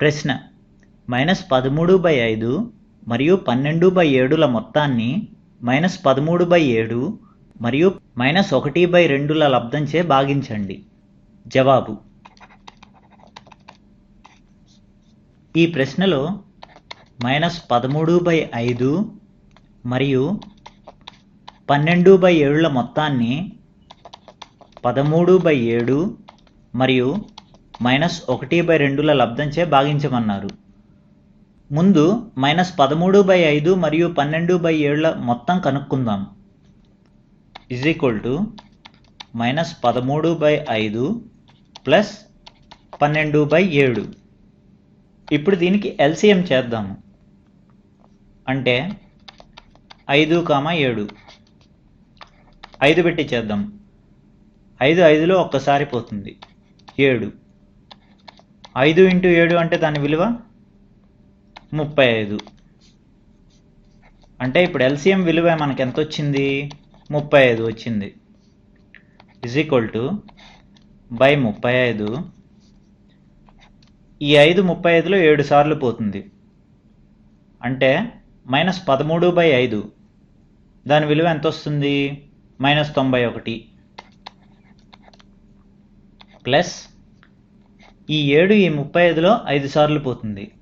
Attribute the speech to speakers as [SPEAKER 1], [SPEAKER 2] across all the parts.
[SPEAKER 1] ప్రశ్న. మైనస్ పదమూడు బై ఐదు మరియు పన్నెండు బై ఏడుల మొత్తాన్ని మైనస్ పదమూడు బై ఏడు మరియు మైనస్ ఒకటి బై రెండుల లబ్ధంచే భాగించండి. జవాబు. ఈ ప్రశ్నలో మైనస్ పదమూడు బై ఐదు మరియు పన్నెండు బై ఏడుల మొత్తాన్ని పదమూడు బై ఏడు మరియు మైనస్ ఒకటి బై రెండుల లబ్ధంచే భాగించమన్నారు. ముందు మైనస్ పదమూడు బై ఐదు మరియు పన్నెండు బై ఏడుల మొత్తం కనుక్కుందాం. ఇజ్ ఈక్వల్ టు మైనస్ పదమూడు బై ఐదు ప్లస్ పన్నెండు బై ఏడు. ఇప్పుడు దీనికి ఎల్సిఎం చేద్దాము. అంటే ఐదు కామ ఏడు. ఐదు పెట్టి చేద్దాం. ఐదు ఐదులో ఒక్కసారి పోతుంది. ఏడు. ఐదు ఇంటూ ఏడు అంటే దాని విలువ ముప్పై ఐదు. అంటే ఇప్పుడు ఎల్సిఎం విలువ మనకి ఎంత వచ్చింది? ముప్పై ఐదు వచ్చింది. ఇజ్ ఈక్వల్ టు బై ముప్పై ఐదు. ఈ ఐదు ముప్పై ఐదులో ఏడు సార్లు పోతుంది. అంటే మైనస్ పదమూడు బై ఐదు. దాని విలువ ఎంత వస్తుంది? మైనస్ తొంభై ఒకటి. ప్లస్ ఈ ఏడు ఈ ముప్పై ఐదులో ఐదు సార్లు పోతుంది.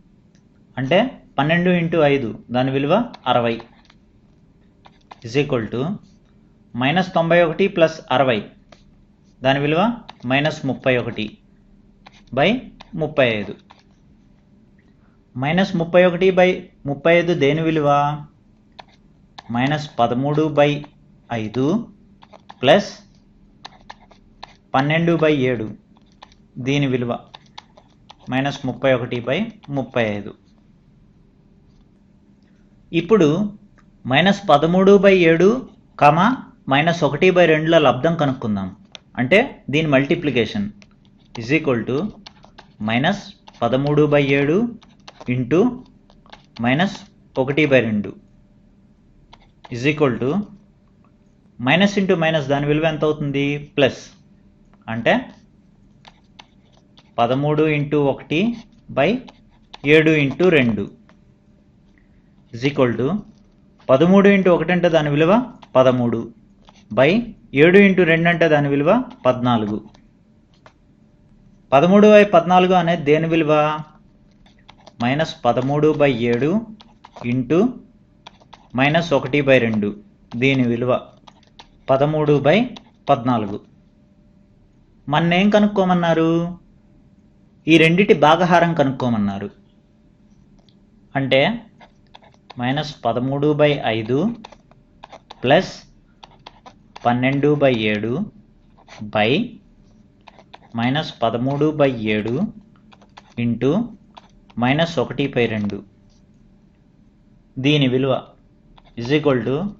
[SPEAKER 1] అంటే పన్నెండు ఇంటూ ఐదు దాని విలువ అరవై. ఇజ్ ఈక్వల్ టు మైనస్ తొంభై ఒకటి ప్లస్ అరవై. దాని విలువ మైనస్ ముప్పై ఒకటి బై ముప్పై ఐదు మైనస్ ముప్పై ఒకటి బై ముప్పై ఐదు దేని విలువ? మైనస్ పదమూడు బై ఐదు ప్లస్ పన్నెండు బై ఏడు. దీని విలువ మైనస్ ముప్పై ఒకటి బై ముప్పై ఐదు. ఇప్పుడు మైనస్ పదమూడు బై ఏడు కమా మైనస్ ఒకటి బై రెండుల లబ్ధం కనుక్కుందాం. అంటే దీని multiplication is equal to minus పదమూడు బై ఏడు ఇంటూ మైనస్ ఒకటి బై రెండు. Is equal to minus into minus దాని విలువ ఎంత అవుతుంది? ప్లస్ అంటే పదమూడు ఇంటూ ఒకటి బై ఏడు ఇంటూ రెండు. ఇజ్ ఈక్వల్ టు పదమూడు ఇంటూ ఒకటి అంటే దాని విలువ పదమూడు. బై ఏడు ఇంటూ రెండు అంటే దాని విలువ పద్నాలుగు. పదమూడు బై పద్నాలుగు అనేది దేని విలువ? మైనస్ పదమూడు బై ఏడు ఇంటూ మైనస్ ఒకటి బై రెండు. దీని విలువ పదమూడు బై పద్నాలుగు. మన్నేం కనుక్కోమన్నారు? ఈ రెండిటి భాగహారం కనుక్కోమన్నారు. అంటే మైనస్ పదమూడు బై ఐదు ప్లస్ పన్నెండు బై ఏడు బై మైనస్ పదమూడు బై ఏడు ఇంటూ మైనస్ ఒకటి బై రెండు. దీని విలువ ఇజ్ ఈక్వల్ టు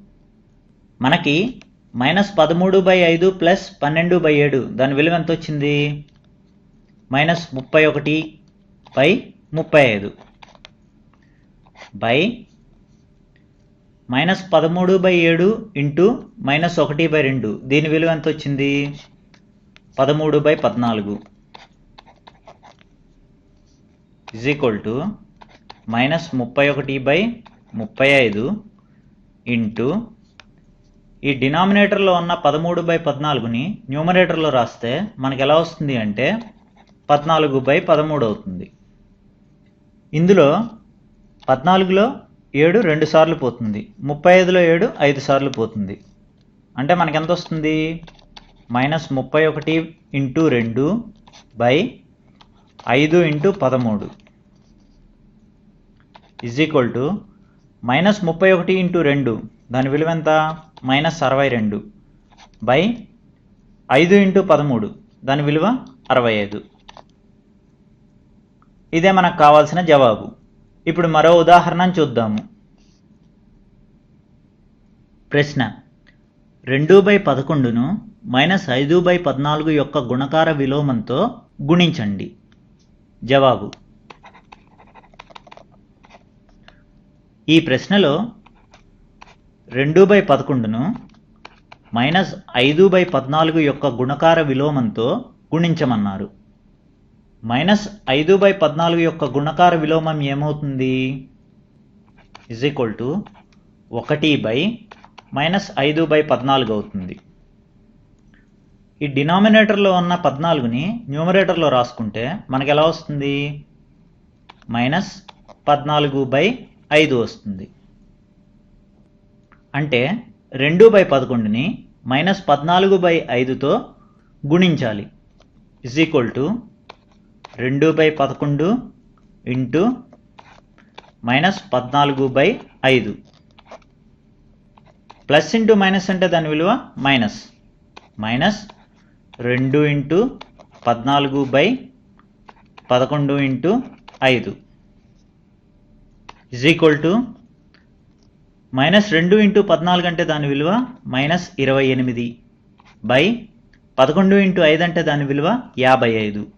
[SPEAKER 1] మనకి మైనస్ పదమూడు బై ఐదు ప్లస్ పన్నెండు బై ఏడు. దాని విలువ ఎంత వచ్చింది మైనస్ ముప్పై ఒకటి బై ముప్పై ఐదు. బై మైనస్ పదమూడు బై ఏడు ఇంటూ మైనస్ ఒకటి బై రెండు. దీని విలువ ఎంత వచ్చింది? పదమూడు బై పద్నాలుగు. ఇజ్ ఈక్వల్ టు మైనస్ ముప్పై ఒకటి బై ముప్పై ఐదు ఇంటూ ఈ డినామినేటర్లో ఉన్న పదమూడు బై పద్నాలుగుని న్యూమరేటర్లో రాస్తే మనకు ఎలా వస్తుంది అంటే పద్నాలుగు బై పదమూడు అవుతుంది. ఇందులో పద్నాలుగులో ఏడు రెండు సార్లు పోతుంది. ముప్పై ఐదులో ఏడు ఐదు సార్లు పోతుంది. అంటే మనకెంత ఎంత వస్తుంది? మైనస్ ముప్పై ఒకటి ఇంటూ రెండు బై ఐదు ఇంటూ పదమూడు. ఇజ్ ఈక్వల్ టు మైనస్ ముప్పై ఒకటి ఇంటూ రెండు. దాని విలువ ఎంత? మైనస్ అరవై రెండు బై ఐదు ఇంటూ పదమూడు. దాని విలువ అరవై ఐదు. ఇదే మనకు కావాల్సిన జవాబు. ఇప్పుడు మరో ఉదాహరణ చూద్దాము. ప్రశ్న. రెండు బై పదకొండును మైనస్ ఐదు బై పద్నాలుగు యొక్క గుణకార విలోమంతో గుణించండి. జవాబు. ఈ ప్రశ్నలో రెండు బై పదకొండును మైనస్ ఐదు బై పద్నాలుగు యొక్క గుణకార విలోమంతో గుణించమన్నారు. మైనస్ ఐదు బై పద్నాలుగు యొక్క గుణకార విలోమం ఏమవుతుంది? ఇజ్ ఈక్వల్ టు ఒకటి బై మైనస్ ఐదు బై పద్నాలుగు అవుతుంది. ఈ డినామినేటర్లో ఉన్న పద్నాలుగుని న్యూమరేటర్లో రాసుకుంటే మనకు ఎలా వస్తుంది? మైనస్ పద్నాలుగు బై ఐదు వస్తుంది. అంటే రెండు బై పదకొండుని మైనస్ పద్నాలుగు బై ఐదుతో గుణించాలి. ఇజ్ ఈక్వల్ టు రెండు బై పదకొండు ఇంటూ మైనస్ పద్నాలుగు బై ఐదు. ప్లస్ ఇంటూ మైనస్ అంటే దాని విలువ మైనస్. మైనస్ రెండు ఇంటూ పద్నాలుగు బై పదకొండు ఇంటూ ఐదు. ఇజ్ ఈక్వల్ టు మైనస్ రెండు ఇంటూ పద్నాలుగు అంటే దాని విలువ మైనస్ ఇరవై ఎనిమిది బై పదకొండు ఇంటూ ఐదు అంటే దాని విలువ యాభై ఐదు.